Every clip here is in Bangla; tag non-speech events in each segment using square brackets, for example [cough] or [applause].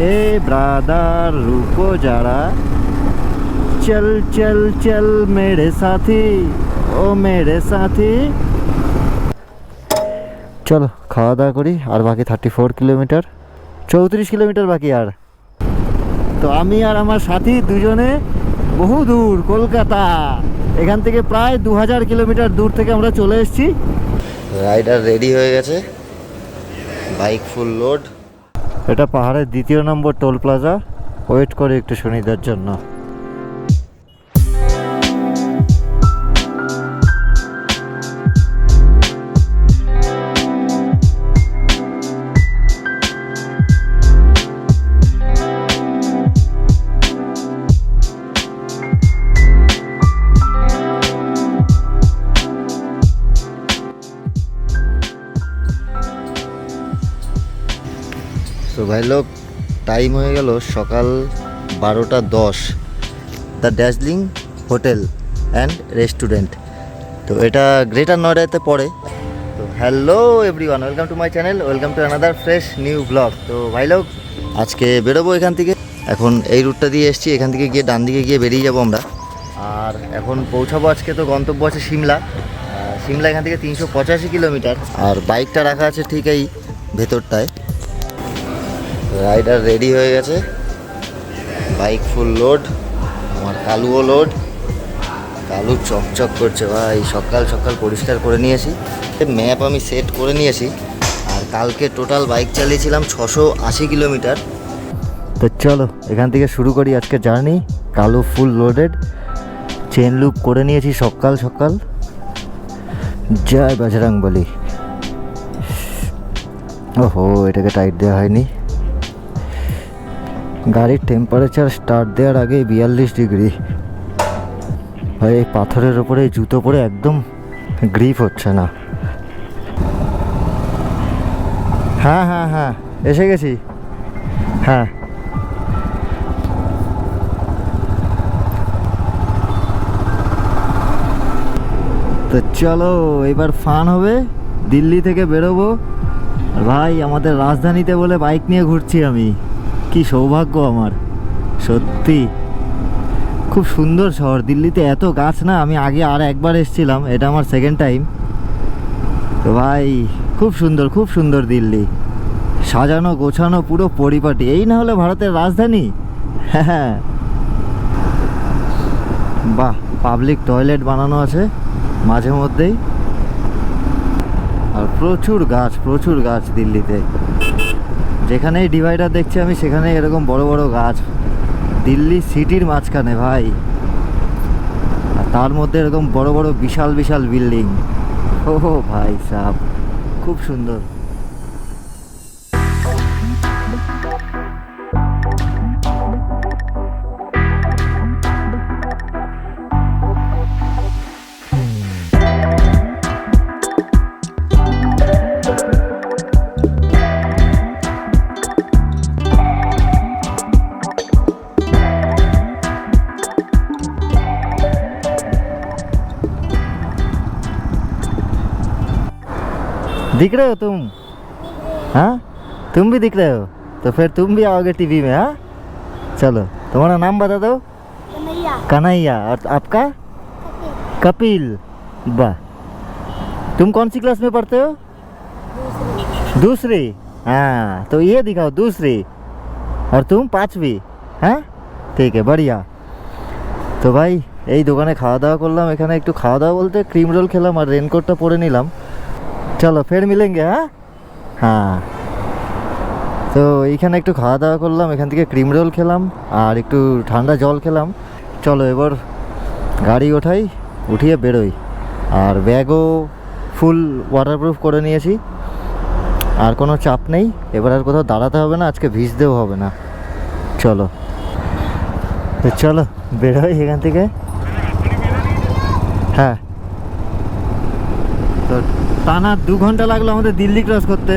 এ ব্রাদার রুকো যারা। চল চল চল মেরে সাথী, ও মেরে সাথী। চলো খাওয়া দাওয়া করি, আর বাকি থার্টি ফোর কিলোমিটার চৌত্রিশ কিলোমিটার বাকি আর। তো আমি আর আমার সাথী দুজনে বহু দূর, কলকাতা। এখান থেকে প্রায় দু হাজার কিলোমিটার দূর থেকে আমরা চলে এসেছি। রাইডার রেডি হয়ে গেছে। বাইক ফুল লোড এটা পাহাড়ের দ্বিতীয় নম্বর টোল প্লাজা। ওয়েট করে একটু শনিদার জন্য। লোক টাইম হয়ে গেল সকাল বারোটা দশ। The dazzling hotel and restaurant তো এটা গ্রেটার নয়ডাতে পড়ে। তো hello everyone welcome to my channel welcome to another fresh new blog তো ভাই লোক, আজকে বেরোবো এখান থেকে। এখন এই রুটটা দিয়ে এসেছি, এখান থেকে গিয়ে ডান দিকে গিয়ে বেরিয়ে যাব আমরা। আর এখন পৌঁছাবো আজকে তো গন্তব্য আছে সিমলা। সিমলা এখান থেকে তিনশো পঁচাশি কিলোমিটার। আর বাইকটা রাখা আছে ঠিক এই ভেতরটায়। রাইডার রেডি হয়ে গেছে। বাইক ফুল লোড, আমার কালুও লোড। কালু চকচক করছে, ভাই, সকাল সকাল পরিষ্কার করে নিয়েছি। ম্যাপ আমি সেট করে নিয়েছি, আর কালকে টোটাল বাইক চালিয়েছিলাম ছশো আশি কিলোমিটার তো চলো, এখান থেকে শুরু করি আজকে জার্নি কালু ফুল লোডেড চেন লুপ করে নিয়েছি সকাল সকাল। জয় বাজরাং বলি ওহো, এটাকে টাইট দেওয়া হয়নি। গাড়ির টেম্পারেচার স্টার্ট দেওয়ার আগে বিয়াল্লিশ ডিগ্রি ভাই এই পাথরের ওপরে জুতো পরে একদম গ্রিপ হচ্ছে না। হ্যাঁ হ্যাঁ হ্যাঁ এসে গেছি। হ্যাঁ। তো চলো, এবার ফান হবে, দিল্লি থেকে বেরোবো। ভাই, আমাদের রাজধানীতে বলে বাইক নিয়ে ঘুরছি আমি। কি সৌভাগ্য আমার, সত্যি। খুব সুন্দর শহর, দিল্লিতে এত গাছ না, আমি আগে আর একবার এসেছিলাম, এটা আমার সেকেন্ড টাইম তো ভাই, খুব সুন্দর খুব সুন্দর দিল্লি। সাজানো, গোছানো, পুরো পরিপাটি। এই না হলে ভারতের রাজধানী? হ্যাঁ বাহ পাবলিক টয়লেট বানানো আছে, মাঝে মধ্যেই। আর প্রচুর গাছ প্রচুর গাছ দিল্লিতে। যেখানেই ডিভাইডার দেখছি আমি, সেখানেই এরকম বড় বড় গাছ। দিল্লি সিটির মাঝখানে, ভাই। আর তার মধ্যে এরকম বড় বড় বিশাল বিশাল বিল্ডিং ও ভাই সাহ খুব সুন্দর। दिख रहे हो तुम हाँ तुम भी दिख रहे हो तो फिर तुम भी आओगे टीवी में हाँ चलो तुम्हारा नाम बता दो कन्हैया कन्हैया और आपका कपिल वाह तुम कौन सी क्लास में पढ़ते हो दूसरी हाँ तो ये दिखाओ दूसरी और तुम पाँचवी হ্যাঁ ঠিক আছে बढ़िया তো ভাই এই দোকানে খাওয়া দাওয়া করলাম এখানে একটু খাওয়া দাওয়া বলতে ক্রিম রোল খেলাম আর রেনকোটটা পরে নিলাম চলো, ফের মিলেঙ্গে হ্যাঁ? হ্যাঁ। তো এইখানে একটু খাওয়া দাওয়া করলাম, এখান থেকে ক্রিম রোল খেলাম, আর একটু ঠান্ডা জল খেলাম। চলো, এবার গাড়ি ওঠাই, উঠিয়ে বেরোই। আর ব্যাগও ফুল ওয়াটারপ্রুফ করে নিয়েছি। আর কোনো চাপ নেই, এবার আর কোথাও দাঁড়াতে হবে না, আজকে ভিজতেও হবে না। চলো। তো চলো, বেরোই এখান থেকে। হ্যাঁ। টানা দু ঘণ্টা লাগল আমাদের দিল্লি ক্রস করতে।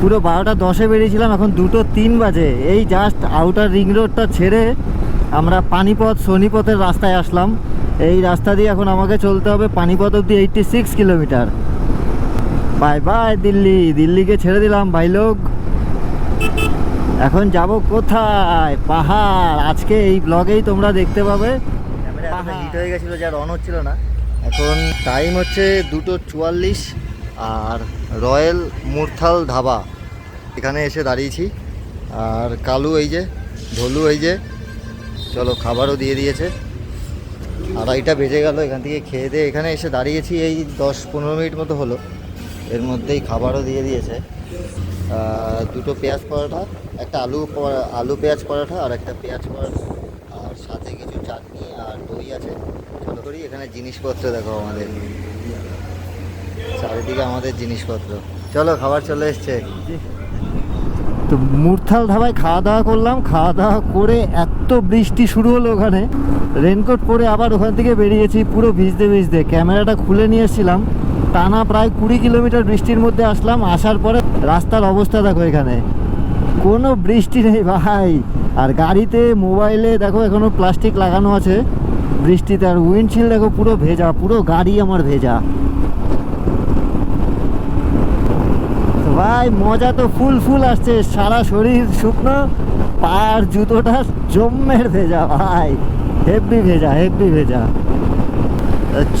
পুরো বারোটা দশে বেরিয়েছিলাম, এখন দুটো তিন বাজে। এই জাস্ট আউটার রিং রোডটা ছেড়ে আমরা পানিপথ, সোনিপথের রাস্তায় আসলাম। এই রাস্তা দিয়ে এখন আমাকে চলতে হবে পানিপথ অব্দি eighty six kilometre bye bye Delhi, দিল্লিকে ছেড়ে দিলাম ভাই লোক। এখন যাব কোথায়? পাহাড়। আজকে এই ব্লগেই তোমরা দেখতে পাবে। হয়ে গেছিল যার অন হচ্ছিল না। এখন টাইম হচ্ছে দুটো চুয়াল্লিশ আর রয়্যাল মুরথাল ধাবা। এখানে এসে দাঁড়িয়েছি। আর কালু এই যে, ধলু এই যে, চলো খাবারও দিয়ে দিয়েছে। আড়াইটা বেজে গেল এখান থেকে খেয়ে দিয়ে। এখানে এসে দাঁড়িয়েছি এই দশ পনেরো মিনিট মতো হলো। এর মধ্যেই খাবারও দিয়ে দিয়েছে। দুটো পেঁয়াজ পরোটা, একটা আলু আলু পেঁয়াজ পরোটা আর একটা পেঁয়াজ পরোটা। আর সাথে কিছু চাটনি আর দই আছে। করি। এখানে জিনিসপত্র দেখো আমাদের। চারিদিকে আমাদের জিনিসপত্র। চলো, খাবার চলে এসছে। তো মুরথাল ধাবায় খাওয়া দাওয়া করলাম। খাওয়া দাওয়া করে এত বৃষ্টি শুরু হলো ওখানে। রেনকোট পরে আবার ওখান থেকে বেরিয়েছি, পুরো ভিজতে ভিজতে। ক্যামেরাটা খুলে নিয়ে এসেছিলাম। টানা প্রায় কুড়ি কিলোমিটার বৃষ্টির মধ্যে আসলাম। আসার পরে রাস্তার অবস্থা দেখো এখানে। কোনো বৃষ্টি নেই ভাই। আর গাড়িতে, মোবাইলে, দেখো এখনও প্লাস্টিক লাগানো আছে। বৃষ্টিতে আর উইন্ডশিল্ড দেখো পুরো ভেজা, পুরো গাড়ি আমার ভেজা। ভাই, মজা তো ফুল ফুল আসছে, সারা শরীর শুকনো পার জুতোটা জম্মের ভেজা, ভাই। হেভি ভেজা হেভি ভেজা।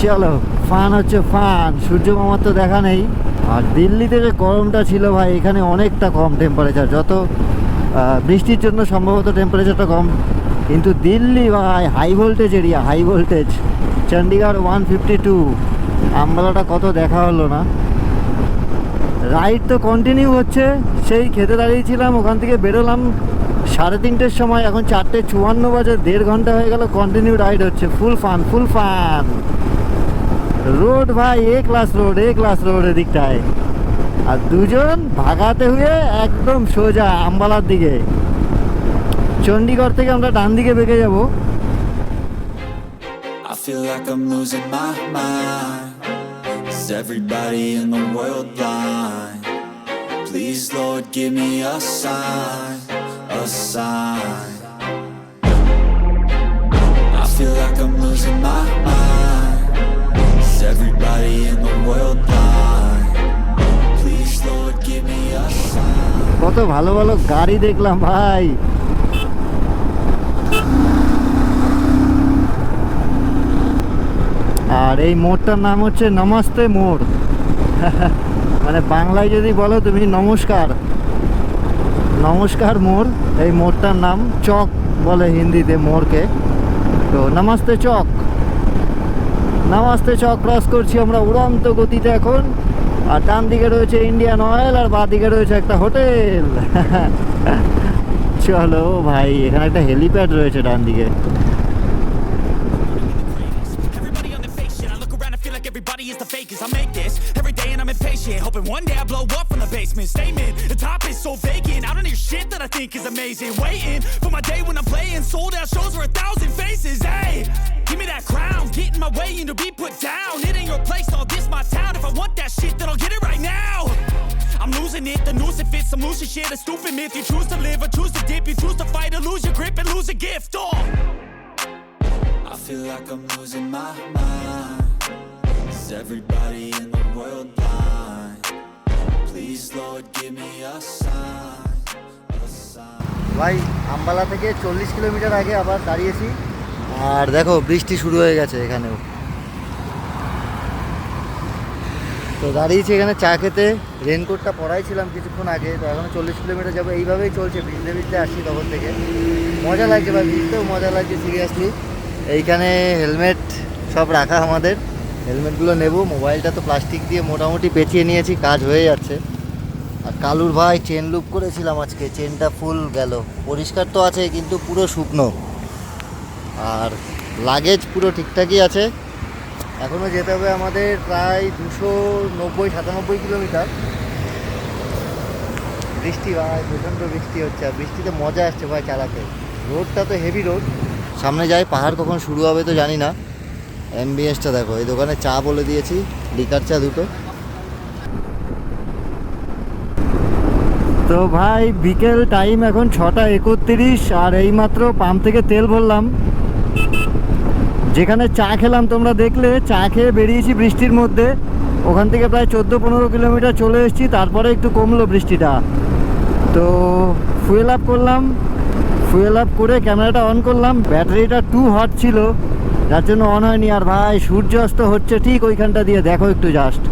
চলো ফান হচ্ছে ফান সূর্য মামার তো দেখা নেই। আর দিল্লিতে যে গরমটা ছিল ভাই, এখানে অনেকটা কম টেম্পারেচার যত বৃষ্টির জন্য সম্ভবত টেম্পারেচারটা কম। কিন্তু দিল্লি ভাই high voltage area high voltage Chandigarh one fifty two আমবালাটা কত দেখা হলো না রাইড তো কন্টিনিউ হচ্ছে সেই খেতে দাঁড়িয়েছিলাম ওখান থেকে বেরোলাম সাড়ে তিনটের সময় এখন চারটে চুয়ান্ন বাজে দেড় ঘণ্টা হয়ে গেল কন্টিনিউ রাইড হচ্ছে full fun full fun road ভাই A class road A class road এদিকটায় আর দুজন ভাগাতে হয়ে একদম সোজা আম্বালার দিকে চণ্ডীগড় থেকে আমরা ডান দিকে বেঁকে যাব everybody in the world blind? Please, Lord, give me a sign, a sign. I feel like I'm losing my mind. Is everybody in the world blind? Please, Lord, give me a sign. কত ভালো ভালো গাড়ি দেখলাম ভাই আর এই মোড়টার নাম হচ্ছে নমস্তে মোড়। [laughs] মানে বাংলায় যদি বলো তুমি নমস্কার। নমস্কার মোড়, এই মোড়টার নাম চক বলে হিন্দিতে মোড়কে। তো নমস্তে চক। নমস্তে চক ক্রস করছি আমরা উড়ন্ত গতিতে এখন। আর ডান দিকে রয়েছে ইন্ডিয়ান অয়েল আর বাঁ দিকে রয়েছে একটা হোটেল। [laughs] চলো ভাই, এখানে একটা হেলিপ্যাড রয়েছে ডান দিকে। I'm. Hoping one day I blow up from the basement. Statement, the top is so vacant. I don't hear shit that I think is amazing. Waiting for my day when I'm playing. Sold out shows for a thousand faces. Hey, give me that crown. Get in my way and to be put down. It ain't your place, all this my town. If I want that shit, then I'll get it right now. I'm losing it, the noose it fits, I'm shit, a stupid myth. You choose to live or choose to dip, you choose to fight or lose your grip and lose a gift. Oh. I feel like I'm losing my mind. Is everybody in the world blind? ভাই, আম্বালা থেকে চল্লিশ কিলোমিটার আগে আবার দাঁড়িয়েছি। আর দেখো, বৃষ্টি শুরু হয়ে গেছে এখানেও। তো দাঁড়িয়েছি এখানে চা খেতে। রেনকোটটা পরাই ছিলাম কিছুক্ষণ আগে, তো এখন চল্লিশ কিলোমিটার যাব। এইভাবেই চলছে, ভিজতে ভিজতে আসছি তখন থেকে। মজা লাগছে ভাই, ভিজতেও মজা লাগছে সিরিয়াসলি এইখানে হেলমেট সব রাখা আমাদের। হেলমেটগুলো নেব, মোবাইলটা তো প্লাস্টিক দিয়ে মোটামুটি পেঁচিয়ে নিয়েছি, কাজ হয়ে যাচ্ছে। আর কালুর ভাই চেন লুপ করেছিলাম আজকে চেনটা ফুল গেল। পরিষ্কার তো আছে, কিন্তু পুরো শুকনো। আর লাগেজ পুরো ঠিকঠাকই আছে। এখনও যেতে হবে আমাদের প্রায় দুশো নব্বই, সাতানব্বই কিলোমিটার। বৃষ্টি, ভাই, প্রচণ্ড বৃষ্টি হচ্ছে, আর বৃষ্টিতে মজা আসছে ভাই চালাতে। রোডটা তো হেভি রোড সামনে যাই, পাহাড় কখন শুরু হবে তো জানি না। অ্যাম্বিয়েন্সটা দেখো, এই দোকানে চা বলে দিয়েছি লিকার চা দুটো। তো ভাই, বিকেল টাইম এখন ছটা একত্রিশ, আর এইমাত্র পাম্প থেকে তেল ভরলাম। যেখানে চা খেলাম তোমরা দেখলে, চা খেয়ে বেরিয়েছি বৃষ্টির মধ্যে। ওখান থেকে প্রায় চোদ্দ পনেরো কিলোমিটার চলে এসেছি, তারপরে একটু কমলো বৃষ্টিটা। তো ফুয়েল আপ করলাম ফুয়েল আপ করে ক্যামেরাটা অন করলাম, ব্যাটারিটা টু হট ছিল, যার জন্য অন হয়নি। আর ভাই, সূর্যাস্ত হচ্ছে ঠিক ওইখানটা দিয়ে, দেখো একটু জাস্ট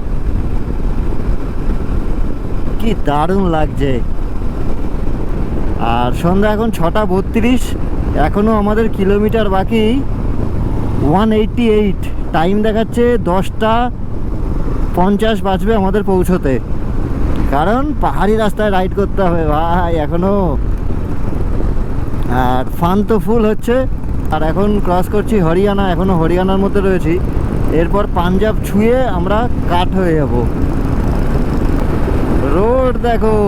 কি দারুণ লাগছে। আর সন্ধ্যা এখন ছটা বত্রিশ এখনও আমাদের কিলোমিটার বাকি ওয়ান এইটটি এইট টাইম দেখাচ্ছে দশটা পঞ্চাশ বাজবে আমাদের পৌঁছতে। কারণ পাহাড়ি রাস্তায় রাইড করতে হবে, ভাই এখনও আর ফান তো ফুল হচ্ছে। আর এখন ক্রস করছি হরিয়ানা এখনও হরিয়ানার মধ্যে রয়েছি। এরপর পাঞ্জাব ছুঁয়ে আমরা কাট হয়ে যাব। রোড দেখো।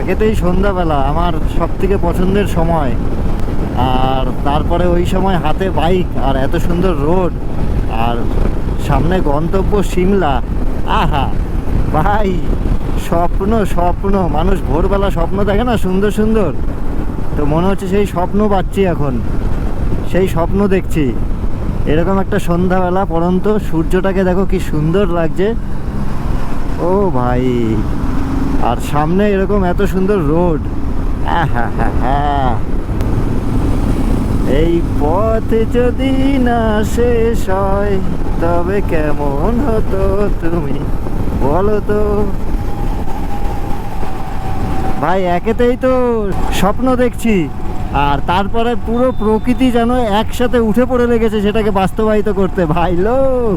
একেতেই সন্ধ্যাবেলা, আমার সব থেকে পছন্দের সময়। আর তারপরে ওই সময় হাতে বাইক আর এত সুন্দর রোড আর সামনে গন্তব্য সিমলা। আহা, ভাই, স্বপ্ন স্বপ্ন। মানুষ ভোরবেলা স্বপ্ন দেখে না? সুন্দর সুন্দর। তো মনে হচ্ছে সেই স্বপ্ন পাচ্ছি এখন। সেই স্বপ্ন দেখছি। এরকম একটা সন্ধ্যাবেলা পরন্ত সূর্যটাকে দেখো কি সুন্দর লাগছে। ও ভাই, আর সামনে এরকম এত সুন্দর রোড। হ্যাঁ হ্যাঁ হ্যাঁ হা। এই পথ যদি না শেষ হয়, তবে কেমন হতো তুমি? বলো তো। ভাই, একেতেই তো স্বপ্ন দেখছি। আর তারপরে পুরো প্রকৃতি যেন একসাথে উঠে পড়ে লেগেছে সেটাকে বাস্তবায়িত করতে। ভাই লোক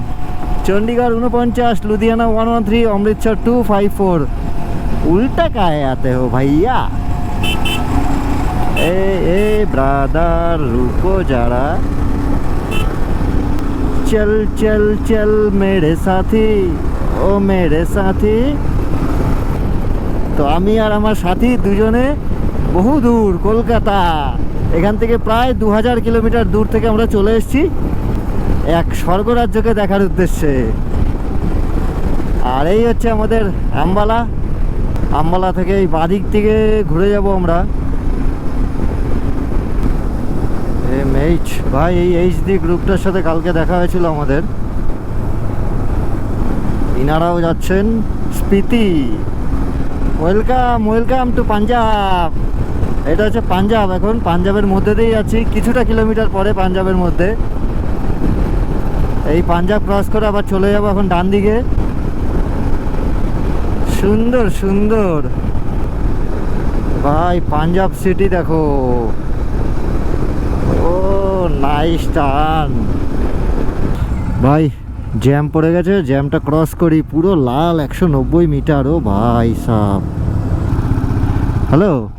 চণ্ডীগড় উনপঞ্চাশ Ludhiana one one three Amritsar two five four উল্টা কায়ে আতে হো ভাইয়া। ए ए ब्रादर रुको जरा चल चल चल मेरे साथी ও মেরে সাথী তো আমি আর আমার সাথী দুজনে বহু দূর কলকাতা এখান থেকে প্রায় দু হাজার কিলোমিটার দূর থেকে আমরা চলে এসেছি এক স্বর্গরাজ্যকে দেখার উদ্দেশ্যে আর এই হচ্ছে আমাদের আম্বালা আম্বালা থেকে এই বাদিক থেকে ঘুরে যাব আমরা এইচ ভাই, এই এইচ ডি গ্রুপটার সাথে কালকে দেখা হয়েছিল আমাদের। ইনারাও যাচ্ছেন। Spiti, welcome welcome to Punjab. এটা হচ্ছে পাঞ্জাব এখন। পাঞ্জাবের মধ্যে দিয়েই যাচ্ছি। কিছুটা কিলোমিটার পরে পাঞ্জাবের মধ্যে। এই পাঞ্জাব ক্রস করে আবার চলে যাব এখন ডান দিকে। সুন্দর সুন্দর। ভাই, পাঞ্জাব সিটি দেখো। ও ভাই জ্যাম পড়ে গেছে জ্যামটা ক্রস করি, পুরো লাল একশো নব্বই মিটার, ও ভাই সাহ হ্যালো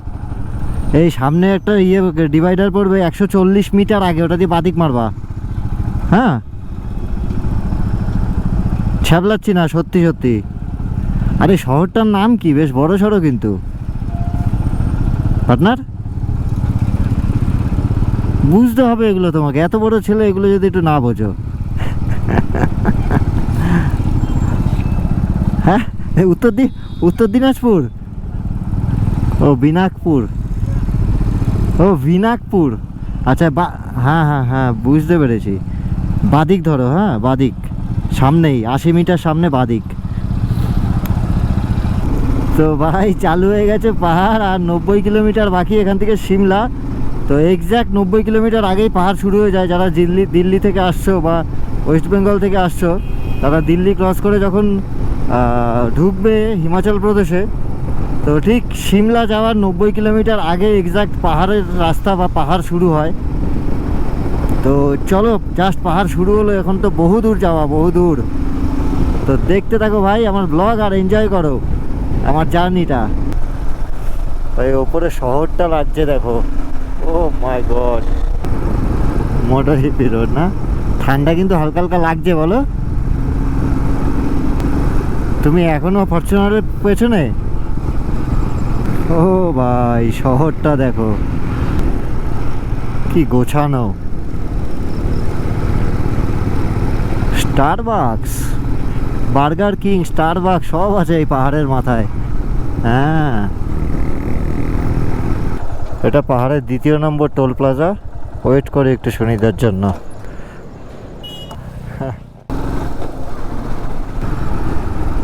এই সামনে একটা ইয়ে ডিভাইডার পড়বে, একশো চল্লিশ মিটার আগে, ওটা দিয়ে বাদিক মারবা। হ্যাঁ? ছ্যাবলাচ্ছি না, সত্যি সত্যি। আরে, শহরটার নাম কি? বেশ বড় সড়ো কিন্তু। পার্টনার বুঝতে হবে এগুলো তোমাকে। এত বড় ছেলে, এগুলো যদি একটু না বোঝো। হ্যাঁ? উত্তর দি উত্তর দিনাজপুর। ও, বিনাকপুর। ও, বিনাকপুর। আচ্ছা বা হ্যাঁ হ্যাঁ হ্যাঁ বুঝতে পেরেছি। বাদিক ধরো হ্যাঁ বাদিক। সামনেই, আশি মিটার সামনে বাদিক। তো ভাই, চালু হয়ে গেছে পাহাড় আর নব্বই কিলোমিটার বাকি এখান থেকে সিমলা। তো এক্স্যাক্ট নব্বই কিলোমিটার আগেই পাহাড় শুরু হয়ে যায়। যারা দিল্লি দিল্লি থেকে আসছো বা ওয়েস্ট বেঙ্গল থেকে আসছো, তারা দিল্লি ক্রস করে যখন ঢুকবে হিমাচল প্রদেশে, তো ঠিক সিমলা যাওয়ার নব্বই কিলোমিটার আগে এক্স্যাক্ট পাহাড়ের রাস্তা বা পাহাড় শুরু হয়। তো চলো জাস্ট পাহাড় শুরু হলো, এখন তো বহু দূর যাওয়া, বহু দূর। তো দেখতে থাকো ভাই, আমার ব্লগ আর এনজয় করো, আমার জার্নিটা ওই ওপরে শহরটা লাগছে, দেখো। মাই গড মোটর হিপি রোড না ঠান্ডা কিন্তু হালকা হালকা লাগছে, বলো। তুমি এখনও ফরচুনারের পেছনে? ও ভাই, শহরটা দেখো। কি গোছানো। স্টারবাক্স বার্গার কিং স্টারবাক সব আছে এই পাহাড়ের মাথায়। হ্যাঁ। এটা পাহাড়ের দ্বিতীয় নম্বর টোল প্লাজা। ওয়েট করে একটু শনিদের জন্য।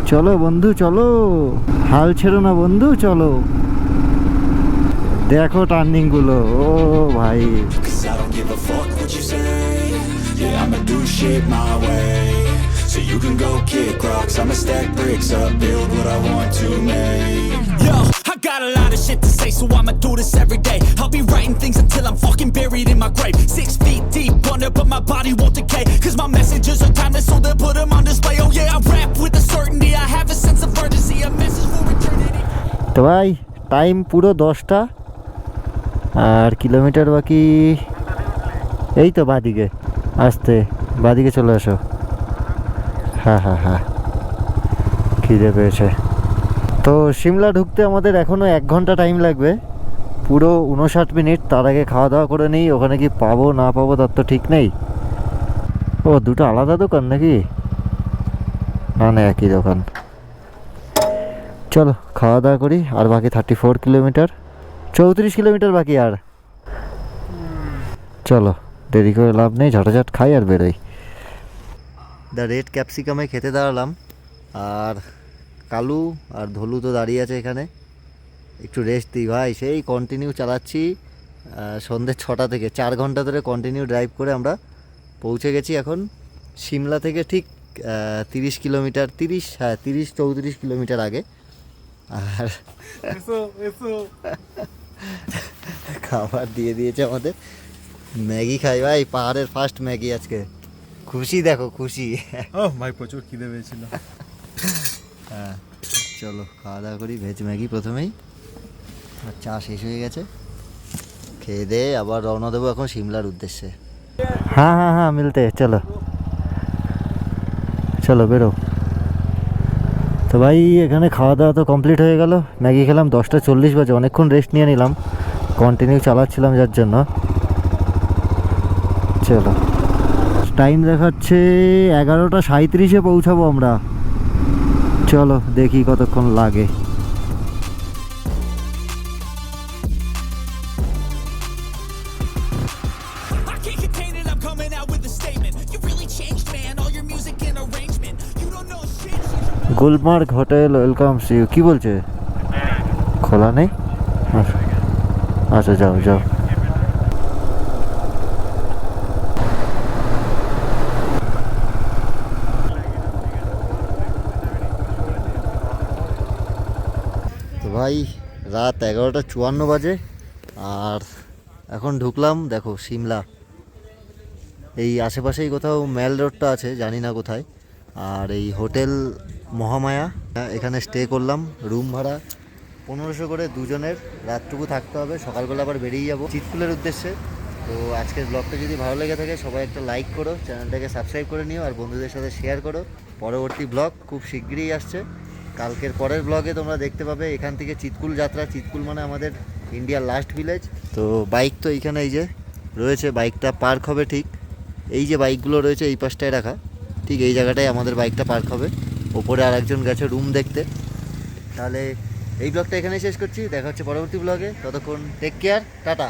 চলো বন্ধু, চলো। হাল ছেড়ো না বন্ধু, চলো। দেখো টার্নিংগুলো ও ভাই। you say Yeah, I'ma do shit my way So you can go kick rocks I'ma stack bricks up Build what I want to make Yo, I got a lot of shit to say, so I'ma do this every day. I'll be writing things until I'm fucking buried in my grave. Six feet deep under, but my body won't decay. Cause my messages are timeless, so they'll put them on display. Oh yeah, I rap with a certainty. I have a sense of urgency, a message for eternity. তো ভাই টাইম পুরো দশটা আর কিলোমিটার বাকি এই তো বাদিকে আসতে বাদিকে চলে আসো হ্যাঁ হ্যাঁ হ্যাঁ। খিদে পেয়েছে। তো সিমলা ঢুকতে আমাদের এখনও এক ঘণ্টা টাইম লাগবে। পুরো উনষাট মিনিট তার আগে খাওয়া দাওয়া করে নিই, ওখানে কি পাবো, না পাবো তার তো ঠিক নেই। ও, দুটো আলাদা দোকান নাকি? না না, একই দোকান। চলো, খাওয়া দাওয়া করি, আর বাকি থার্টি ফোর কিলোমিটার চৌত্রিশ কিলোমিটার বাকি আর। চলো, দেরি করে লাভ নেই, ঝটাঝট খাই আর বেরোই। দ্য রেড ক্যাপসিকামে খেতে দাঁড়ালাম। আর কালু আর ধলু তো দাঁড়িয়ে আছে এখানে। একটু রেস্ট দিই ভাই। সেই কন্টিনিউ চালাচ্ছি আহ, সন্ধ্যে ছটা থেকে। চার ঘণ্টা ধরে কন্টিনিউ ড্রাইভ করে আমরা পৌঁছে গেছি এখন সিমলা থেকে ঠিক তিরিশ কিলোমিটার তিরিশ হ্যাঁ তিরিশ চৌত্রিশ কিলোমিটার আগে। আর খাবার দিয়ে দিয়েছে আমাদের। ম্যাগি খাই ভাই পাহাড়ের ফার্স্ট ম্যাগি আজকে। খুশি দেখো খুশি। ও ভাই প্রচুর খিদে পেয়েছিল। হ্যাঁ চলো খাওয়া দাওয়া করি ভেজ ম্যাগি প্রথমেই। আর চা শেষ হয়ে গেছে। খেয়ে দে আবার রওনা দেবো এখন সিমলার উদ্দেশ্যে। হ্যাঁ হ্যাঁ হ্যাঁ মিলতে চলো। চলো বেরো। তো ভাই এখানে খাওয়া দাওয়া তো কমপ্লিট হয়ে গেল। ম্যাগি খেলাম দশটা চল্লিশ বাজে অনেকক্ষণ রেস্ট নিয়ে নিলাম। কন্টিনিউ চালাচ্ছিলাম যার জন্য। চলো। টাইম দেখাচ্ছে এগারোটা সাঁত্রিশে পৌঁছাবো আমরা। চলো দেখি কতক্ষণ লাগে। গুলমার্গ হোটেল ওয়েলকাম সি কি বলছে? খোলা নেই? আচ্ছা, আচ্ছা যাও যাও। ভাই রাত এগারোটা চুয়ান্ন বাজে, আর এখন ঢুকলাম, দেখো, সিমলা। এই আশেপাশেই কোথাও মেল রোডটা আছে, জানি না কোথায়। আর এই হোটেল মহামায়া, এখানে স্টে করলাম রুম ভাড়া পনেরোশো করে দুজনের। রাতটুকু থাকতে হবে, সকালবেলা আবার বেরিয়ে যাব। চিতকুলের উদ্দেশ্যে। তো আজকের ব্লগটা যদি ভালো লেগে থাকে, সবাই একটা লাইক করো চ্যানেলটাকে সাবস্ক্রাইব করে নিও, আর বন্ধুদের সাথে শেয়ার করো। পরবর্তী ব্লগ খুব শিগগিরই আসছে। কালকের পরের ব্লগে তোমরা দেখতে পাবে এখান থেকে চিতকুল যাত্রা। চিতকুল মানে আমাদের ইন্ডিয়ার লাস্ট ভিলেজ তো বাইক তো এইখানে এই যে রয়েছে বাইকটা পার্ক হবে ঠিক। এই যে বাইকগুলো রয়েছে এই পাশটায় রাখা। ঠিক এই জায়গাটায় আমাদের বাইকটা পার্ক হবে। ওপরে আর একজন গেছে রুম দেখতে। তাহলে এই ব্লগটা এখানেই শেষ করছি। দেখা হচ্ছে পরবর্তী ব্লগে ততক্ষণ টেক কেয়ার টাটা।